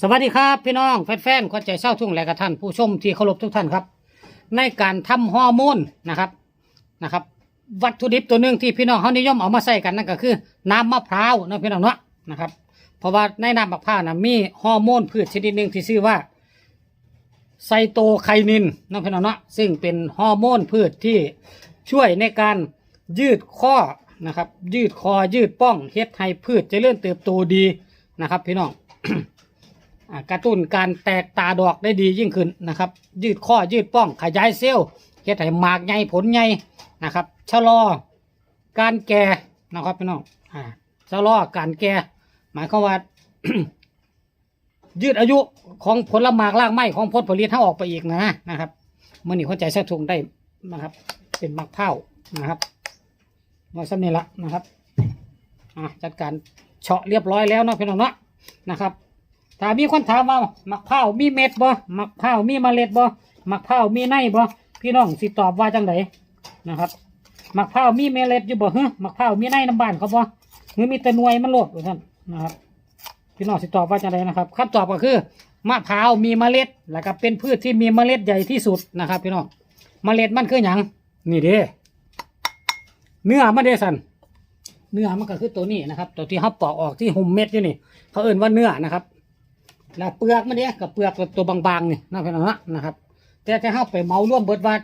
สวัสดีครับพี่น้องแฟนๆขวัญใจเศร้าทุ่งและกระท่านผู้ชมที่เคารพทุกท่านครับ ในการทำฮอร์โมนนะครับนะครับ วัตถุดิบตัวหนึ่งที่พี่น้องเขานิยมเอามาใส่กันนั่นก็คือน้ำมะพร้าวนะพี่น้องเนาะนะครับ เพราะว่าในน้ำมะพร้าวนะมีฮอร์โมนพืชชนิดหนึ่งที่ชื่อว่า ไซโตไคนินนะพี่น้องเนาะซึ่งเป็นฮอร์โมนพืชที่ช่วยในการยืดข้อนะครับ ยืดคอยืดป้องเฮ็ดให้พืชเจริญเติบโตดีนะครับ พี่น้อง กระตุ้นการแตกตาดอกได้ดียิ่งขึ้นนะครับ ยืดข้อยืดป้องขยายเซลล์เฮ็ดให้หมากใหญ่ผลใหญ่นะครับชะลอการแก่นะครับพี่น้องอ่าชะลอการแก่หมายความว่า ยืดอายุของผลหมากรากไม้ของผลผลิตให้ออกไปอีกนะนะครับมื่อนี้เข้าใจแท้ทุงได้นะครับ เป็นหมะพร้าวนะครับมาสำเนีละนะครับอะจัดการเฉาะเรียบร้อยแล้วเนาะพี่น้องเนาะ นะครับ ถ้ามีคนถามว่ามะพร้าวมีเม็ดบ่มะพร้าวมีเมล็ดบ่มะพร้าวมีในบ่พี่น้องสิตอบว่าจังไดนะครับมะพร้าวมีเมล็ดอยู่บ่ฮะมะพร้าวมีในน้ำบ้านเขาบ่หรือมีแต่หน่วยมันโลดว่านนะครับพี่น้องสิตอบว่าจังไดนะครับคำตอบก็คือมะพร้าวมีเมล็ดแล้วก็เป็นพืชที่มีเมล็ดใหญ่ที่สุดนะครับ พี่น้องเมล็ดมันคือหยังนี่เด้เนื้อมันเด้สัน เนื้อมันก็คือตัวนี้นะครับ ตัวที่เขาปอกออกที่หุ่มเม็ดอยู่นี่ เขาเอ่นว่าเนื้อนะครับ แล้วเปลือกมันเนี่ยกับเปลือกตัวบางๆนี่นะพี่น้องนะนะครับ แต่ถ้าเขาไปเมาร่วมเบิดว่า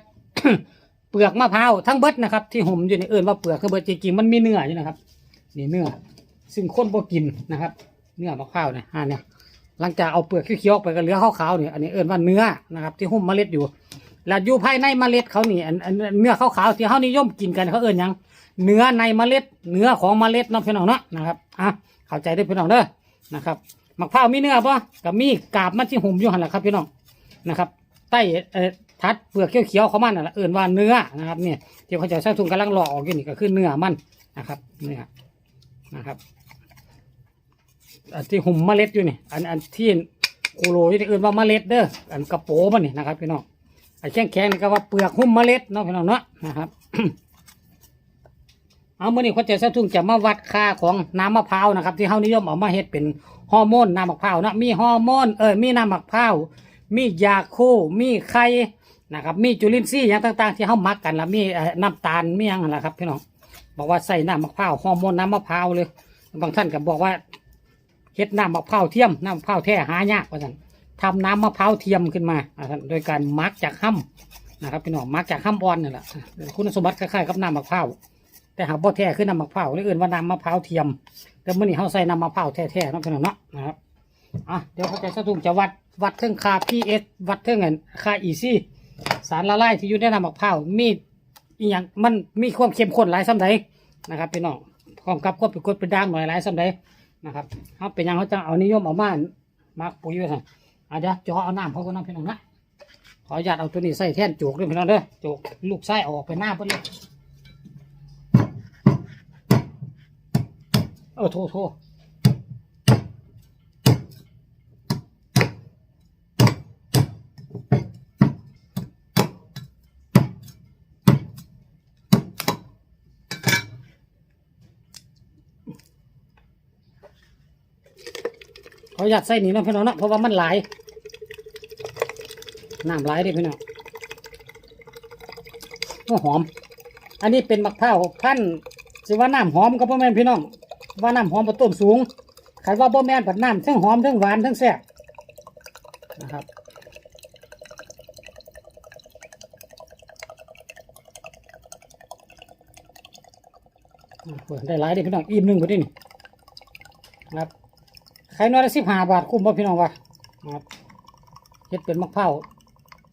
เปลือกมะพร้าวทั้งเบิดนะครับ ที่ห่มอยู่ในเอิญว่าเปลือกคือเบิดจริงๆมันมีเนื้ออยู่นะครับ นี่เนื้อ ซึ่งคนบ่กินนะครับ เนื้อมะพร้าวเนี่ยอ่าเนี่ยหลังจากเอาเปลือกเขียวไปก็เหลือขาวๆเนี่ยอันนี้เอิญว่าเนื้อนะครับ ที่หุ้มเมล็ดอยู่แล้วอยู่ภายในเมล็ดเขานี่อันอันเนื้อขาวๆที่เขานิยมกินกันเขาเอิญหยัง เนื้อในเมล็ด เนื้อของเมล็ดเนาะพี่น้องเนาะนะครับอะเข้าใจได้พี่น้องเด้อนะครับมะพร้าวมีเนื้อปะกับมีกาบมันที่หุ่มอยู่หันแหละครับพี่น้องนะครับใต้เอ่อทัดเปลือกเขียวๆเขามันน่ะละเอิญว่าเนื้อนะครับเนี่ยที่เขาจะใช้ถุงกำลังหล่อออกอยู่นี่ก็คือเนื้อมันนะครับเนื้อนะครับอันที่หุ่มเมล็ดอยู่นี่อันอันที่โคโลที่เอิญว่าเมล็ดเด้ออันกระโปรงมันนี่นะครับพี่น้องไอ้แข็งๆนี่ก็ว่าเปลือกหุ้มเมล็ดเนาะพี่น้องเนาะนะครับ เอาเมื่อนี้คนเจสะทุ่งจะมาวัดค่าของน้ำมะพร้าวนะครับ ที่เขานิยมเอามาเฮ็ดเป็นฮอร์โมนน้ำมะพร้าวนะมีฮอร์โมนเออมีน้ำมะพร้าวมียาคูมีไข่นะครับมีจุลินทรีย์อย่างต่าง ๆ ที่เขามักกันแล้วมีน้ำตาลมีอย่างนะครับพี่น้องบอกว่าใส่น้ำมะพร้าวฮอร์โมนน้ำมะพร้าวเลย บางท่านก็บอกว่าเฮ็ดน้ำมะพร้าวเทียมน้ำมะพร้าวแท้หายากว่าสั่นทำน้ำมะพร้าวเทียมขึ้นมาโดยการมักจากห้ำนะครับพี่น้องมักจากห้ำอ่อนนี่แหละคุณสมบัติคล้ายๆกับน้ำมะพร้าว แต่หากบ่แท้คือน้ำมะพร้าวหรืออื่นว่าน้ำมะพร้าวเทียม แต่เมื่อนี้เขาใส่น้ำมะพร้าวแท้ๆเนาะพี่น้องเนาะนะครับอะเดี๋ยวเขาจะสะทุ่งจะวัดวัดเท่งค่า pH วัดเท่งเงินค่า EC สารละลายที่อยู่ในน้ำมะพร้าวมีอีหยังมันมีความเข้มข้นหลายส่ำใดนะครับพี่น้องพร้อมกับความเป็นกรดเป็นด่างหน่อยหลายส่ำใดนะครับเขาเป็นยังเขาจะเอานิยมเอามามาปุ๋ยไว้สั่นอาจจะจาะเอาน้ำเขาก็น้ำพี่น้องนะขออนุญาตเอาตัวนี้ใส่แท่นโจกด้วยพี่น้องเด้อโจกลูกไส้ออกไปหน้าเพิ่นเลย เออโทษโทษเขาอยากใส่นี่เนาะพี่น้องนะเพราะว่ามันหลายน้ำหลายดิพี่น้องโอ้หอม อันนี้เป็นมะพร้าวพันธุ์สิว่าน้ำหอมก็พ่อแม่พี่น้อง ว่าน้ำหอมประต้นสูงใครว่าบ่แม่นปัดน้ำทั้งหอมทั้งหวานทั้งแซ่บนะครับอะเปิดได้หลายดิพี่น้องอิ่มหนึ่งพอดีนี่นะครับใครน้อยละสิบห้าบาทคุ้มบ่พี่น้องวะนะครับเฮ็ดเป็นมะพร้าว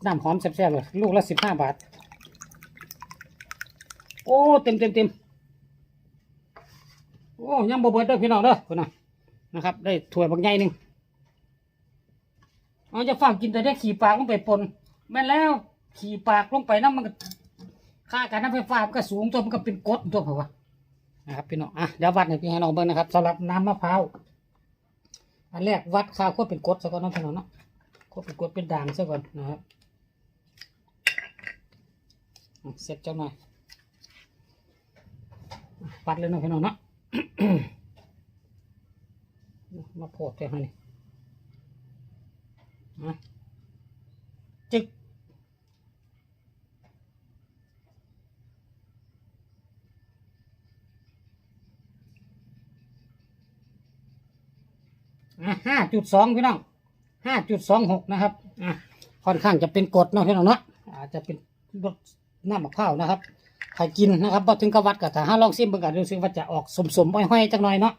น้ำหอมแซ่บๆเลยลูกละสิบห้าบาท โอ้เต็มเต็มเต็ม โอ้ยังบ่เบิดเด้อพี่น้องเด้อคนน่ะนะครับ ได้ถ้วยบางใหญ่หนึ่งเอาจะฝากกินแต่ได้ขี่ปากลงไปปนแม่นแล้วขี่ปากลงไปน้ำมันค่าการน้ำไฟฟ้ามันก็สูงตัวมันก็เป็นกดตัวเผาวะนะครับพี่น้องอะเดี๋ยววัดให้พี่ให้น้องเบิ่งนะครับสำหรับน้ำมะพร้าวอันแรกวัดค่าควบเป็นกดซะก่อนน้องพี่น้องเนาะควบเป็นกดเป็นด่างซะก่อนนะครับเสร็จจ้าหน่อยอะวัดเลยน้องพี่น้องเนาะ มาโพดแค่นี้อะจึกห้าจุดสองพี่น้องห้าจุดสองหกนะครับ อะค่อนข้างจะเป็นกรดเนาะพี่น้องเนาะอาจจะเป็นรสน้ำมะพร้าวนะครับ ใครกินนะครับพอถึงกวัดก็ถ้าห้าลองซิมเบิ่งกันดูซิว่าจะออกสมสมๆห้อยๆจังหน่อยเนาะ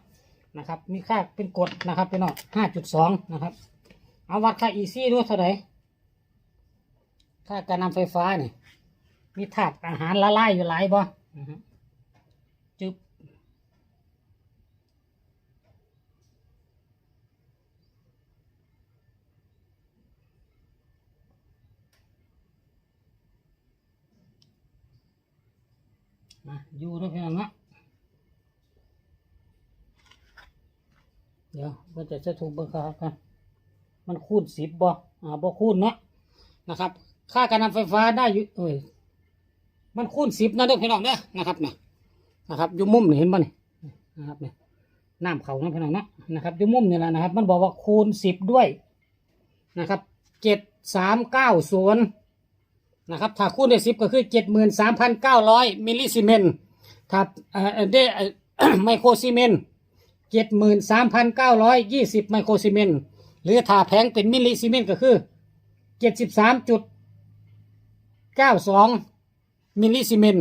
นะครับ มีค่าเป็นกดนะครับเป็น้องห้าจุดสองนะครับ เอาวัดค่าอีซี่ด้วยเท่าไหร่ค่าการนำไฟฟ้านี่มีถาดอาหารละลายอยู่หลายบ่ มาอยู่ด้วยพี่น้องเนาะเดี๋ยวเราจะจะถูกเบอร์ครับกันมันคูณสิบบ่อ่าบ่คูณเนาะนะครับ ค่าการนำไฟฟ้าได้อยู่เอ้ยมันคูณสิบนะเด้อพี่น้องเด้อนะครับเนี่ยนะครับอยู่มุมนี่เห็นบ่นี่นะครับเนี่ยน้ำเขานะพี่น้องเนาะนะครับอยู่มุมนี่แหละนะครับ มันบอกว่าคูณสิบด้วยนะครับเจ็ดสามเก้าศูนย์ นะครับถ้าคูณด้วยสิบก็คือเจ็ดหมื่นสามพันเก้าร้อยมิลลิซีเมนถ้าเอ่อได้ไมโครซีเมนเจ็ดหมื่นสามพันเก้าร้อยยี่สิบไมโครซีเมนหรือถ้าแพงเป็นมิลลิซีเมนก็คือเจ็ดสิบสามจุดเก้าสองมิลลิซีเมน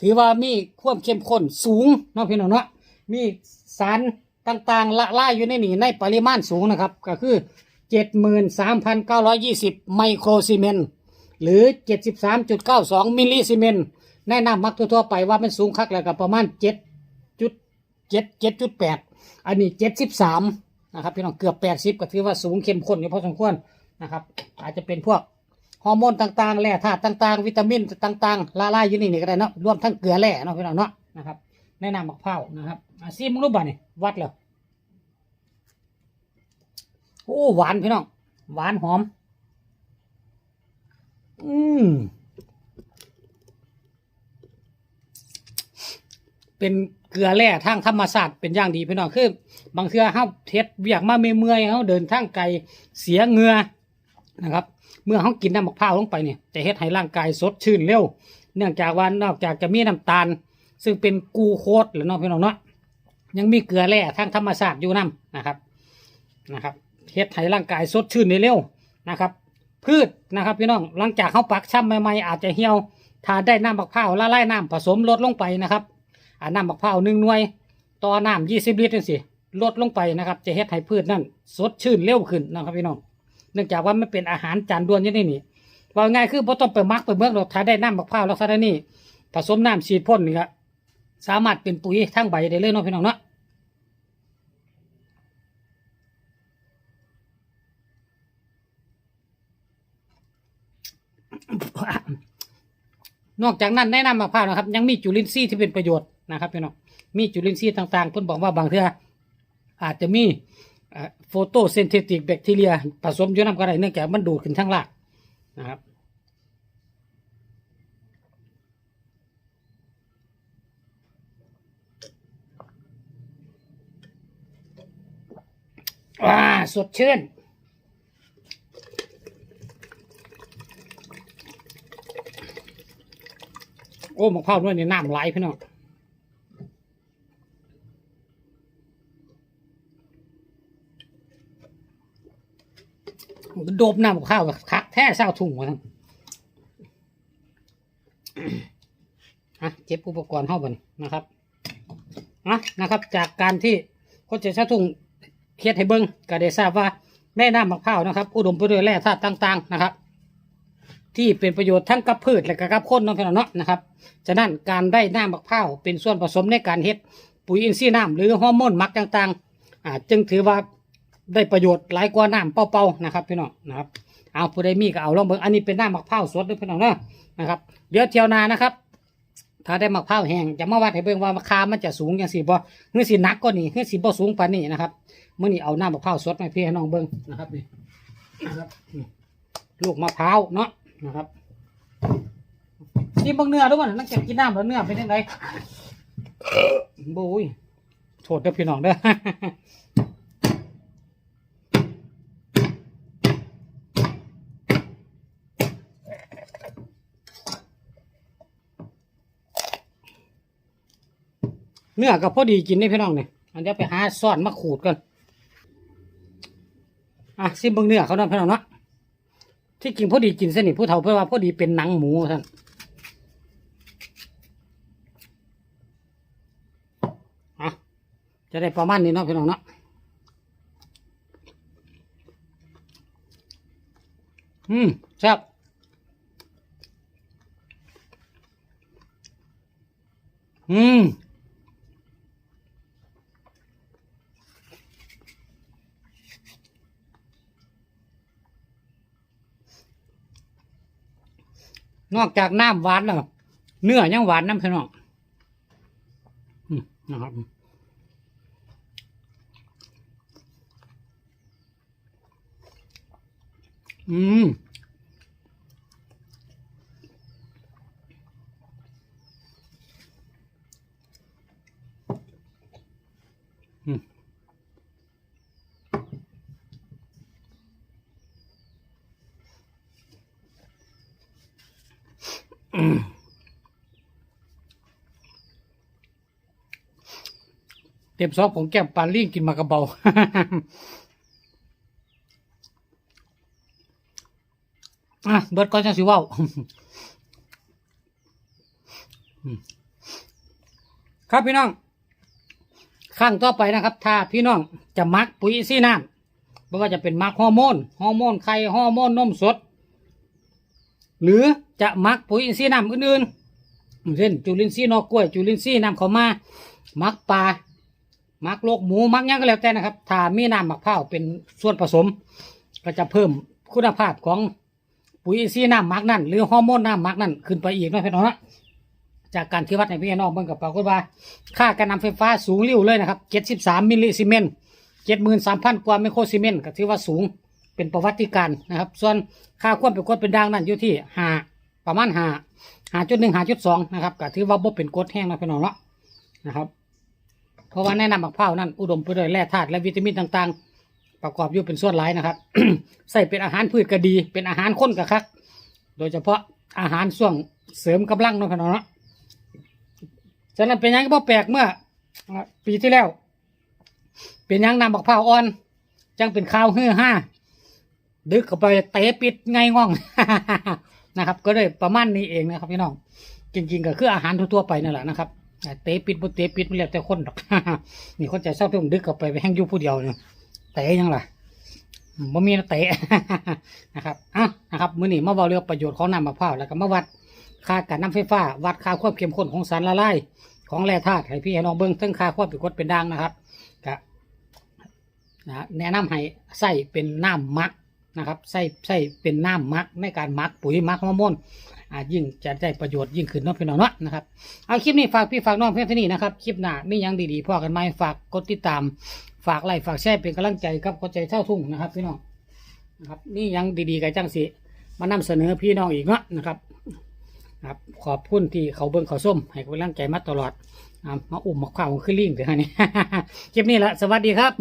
ถือว่ามีความเข้มข้นสูงเนาะพี่น้องเนาะมีสารต่างๆละลายอยู่ในนี่ในปริมาณสูงนะครับ ก็คือเจ็ดหมื่นสามพันเก้าร้อยยี่สิบไมโครซีเมนต์ หรือเจ็ดสิบสามจุดเก้าสองมิลลิซีเมนต์แนะนำมักทั่วๆไปว่ามันสูงคักแล้วก็ประมาณเจ็ดจุดเจ็ดเจ็ดจุดแปดอันนี้เจ็ดสิบสามนะครับพี่น้องเกือบแปดสิบก็ถือว่าสูงเข้มข้นอยู่พอสมควรนะครับอาจจะเป็นพวกฮอร์โมนต่างๆ แร่ธาตุต่างๆ วิตามินต่างๆ ละลายอยู่นี่นี่ก็ได้เนาะรวมทั้งเกลือแร่เนาะพี่น้องเนาะนะครับแนะนำมะพร้าวนะครับอาซีมรูปบ่านี่ยวัดแล้วโอ้หวานพี่น้องหวานหอม อืมเป็นเกลือแร่ทางธรรมศาสตร์เป็นอย่างดีพี่น้องคือบางเทื่อเฮาเท็ดเวียกมาเมื่อยๆเฮาเดินทางไกลเสียเหงื่อนะครับ เมื่อเฮากินน้ำมะพร้าวลงไปเนี่ยจะเฮ็ดให้ร่างกายสดชื่นเร็ว เนื่องจากว่านอกจากจะมีน้ำตาล ซึ่งเป็นกูโคสหรือเนาะพี่น้องเนาะยังมีเกลือแร่ทางธรรมชาติอยู่นํนะครับนะครับเฮ็ดให้ร่างกายสดชื่นเร็วนะครับ พืชนะครับพี่น้องหลังจากเขาปักช่ำใหม่ๆอาจจะเหี่ยวถ้าได้น้ำมะพร้าวละลายน้ำผสมลดลงไปนะครับอ่าน้ำมะพร้าวหนึ่งหน่วย ต่อน้ำยี่สิบลิตรจังสิลดลงไปนะครับ จะเฮ็ดให้พืชนั่นสดชื่นเร็วขึ้นนะครับพี่น้อง เนื่องจากว่าไมันเป็นอาหารจานด่วนยู่ในนี่ว่าง่ายคือบ่ต้องไปมักไปเมือกเราถ้าได้น้ำมะพร้าวลักษณะนี้ผสมน้ำฉีดพ่นนี่ก็สามารถเป็นปุ๋ยทั้งใบได้เลยเนาะพี่น้องเนาะ นอกจากนั้นแนะนำมะพร้าวนะครับ ยังมีจุลินทรีย์ที่เป็นประโยชน์นะครับพี่น้องมีจุลินทรีย์ต่างๆเพิ่นบอกว่าบางเทื่ออาจจะมีโฟโตเซนเทติกแบคทีเรียผสมอยู่น้ำกระไรเนื่องจากมันดูดขึ้นทั้งรากนะครับว้าสดชื่น โอ้มะพร้าวด้วยนี่น้ำไหลพี่น้องโดบน้ำมะพร้าวกับคักแท้เศร้าถุงวะทั้งอะเก็บอุปกรณ์เข้าไปนะครับอะนะครับ จากการที่คนจะใช้ถุงเคียดให้เบิ้งก็ได้ทราบว่าแม่น้ำมะพร้าวนะครับ อุดมไปด้วยแร่ธาตุต่าง ๆ นะครับ ที่เป็นประโยชน์ทั้งกับพืชและก็กับคนเนาะพี่น้องเนาะนะครับ ฉะนั้นการได้น้ำมะพร้าวเป็นส่วนผสมในการเฮ็ดปุ๋ยอินทรีย์น้ำหรือฮอร์โมนหมักต่างๆอ่าจึงถือว่าได้ประโยชน์หลายกว่าน้ำเปล่าๆนะครับพี่น้องนะครับ เอาผู้ใดมีก็เอาลองเบิ่งอันนี้เป็นน้ำมะพร้าวสดด้วยพี่น้องเนาะนะครับ เดี๋ยวเที่ยวนานะครับ ถ้าได้มะพร้าวแห้งจะมาวัดให้เบิ่งว่าราคามันจะสูงอย่างสิบ่เงื่อสิหนักก็นี่เงื่อสิบ่สูงปานนี้นะครับเมื่อนี้เอาน้ำมะพร้าวสดมาให้พี่น้องเบิ่งนะครับนี่นะครับนี่ลูกมะพร้าวเนาะ นะครับนี่บางเนื้อด้วยมันนั่งเก็บกินน้ำแล้วเนื้อเป็นยังไงบุ้ยโทษเด้อพี่น้องเด้อเนื้อกับพอดีกินได้พี่น้องเนี่ยอันนี้ไปหาซ่อนมาขูดกันอะซิมเบิ้งเนื้อเขาหน่ยพี่น้องเนาะ ที่กินพอดีกินเส้นนี่ผู้เฒ่าเพื่อว่าพอดีเป็นหนังหมูท่านอะจะได้ประมาณนี้เนาะพี่น้องเนาะอืมแซ่บอืม นอกจากน้ำหวานแล้วเนื้อยังหวานน้ำพี่น้องอืมนะครับอืมอืม เต็มซอกผมแก้มปลาลิ่งกินมากระเบาอะเบิร์ดก่อนจังสิว้าครับพี่น้องข้างต่อไปนะครับ ถ้าพี่น้องจะมักปุ๋ยซีน้ำไม่ว่าจะเป็นมักฮอร์โมนฮอร์โมนไข่ฮอร์โมนนมสด หรือจะมักปุ๋ยซีน้ำอื่นๆเช่นจุลินทรีย์นอกกล้วย จุลินทรีย์น้ำเขาวมามักปลา มักโลกหมูมักยังก็แล้วแต่นะครับ ถ้ามีน้ำมักเผาวเป็นส่วนผสม ก็จะเพิ่มคุณภาพของปุ๋ยอินทรีย์น้ำมักนั่นหรือฮอร์โมนน้ำมักนั่นขึ้นไปอีกนะพี่น้องนะจากการที่วัดในพี่น้องเบิ่งกับปรากฏว่า ค่าการนำไฟฟ้าสูงริ้วเลยนะครับ73มิลลิซีเมนต์73,000กว่าไมโครซีเมนต์ก็ถือว่าสูงเป็นประวัติการนะครับ ส่วนค่าควบเป็นกรดเป็นด่างนั่นอยู่ที่5ประมาณ5 5.1 5.2นะครับก็ถือว่าบ่เป็นกรดแห้งนะพี่น้องเนาะนะครับ เพราะว่าในน้ำมะพร้าวนั่นอุดมไปด้วยแร่ธาตุและวิตามินต่างๆ ประกอบอยู่เป็นส่วนหลายนะครับ ใส่เป็นอาหารพืชก็ดี เป็นอาหารข้นก็คัก โดยเฉพาะอาหารส่วงเสริมกำลังเนาะพี่น้องเนาะฉะนั้นเป็นยังก็บ่แปลกเมื่อ ปีที่แล้ว เป็นยังนำบักพร้าวอ่อน จังเป็นข้าวเฮือห้าดึกเข้าไปเตะปิดไงง่องนะครับ ก็เลยประมาณนี้เองนะครับพี่น้องจริงๆก็คืออาหารทั่วๆไปนั่นแหละนะครับ เตะปิดบ่เตะปิดมันแล้วแต่คนดอกนี่คนใจเศร้าต้องดึกเข้าไปไปแห้งยู่ผู้เดียวเนี่ยเตะยังล่ะอืมบ่มีนะเตะนะครับอะนะครับมื้อนี้มาเว้าเรื่องประโยชน์ของน้ำมะพร้าวแล้วก็มาวัดค่าการน้ำไฟฟ้า วัดค่าความเข้มข้นของสารละลายของแร่ธาตุให้พี่ให้น้องเบิ่งถึงค่าความเป็นกรดเป็นด่างนะครับก็นะแนะนำให้ใส่เป็นน้ำมัก นะครับใส่ใส่เป็นน้ำมักในการมักปุ๋ยมักฮอร์โมนอายิ่งจะได้ประโยชน์ยิ่งขึ้นเนาะพี่น้องเนาะนะครับเอาคลิปนี้ฝากพี่ฝากน้องเพื่อนที่นี่นะครับคลิปหน้ามียังดีๆพ่อกันไหมฝากกดติดตาม ฝากไลค์ฝากแชร์เป็นกำลังใจกับคนใจเท่าทุ่งนะครับพี่น้องนะครับนี่ยังดีๆกับจังสิมานำเสนอพี่น้องอีกเนาะนะครับครับขอบคุณที่เขาเบิ้งเขาส้ม ให้กำลังใจมาตลอดมาอุ่มมาข้าวขึ้นลิงเดี๋ยวนี้คลิปนี้ละสวัสดีครับ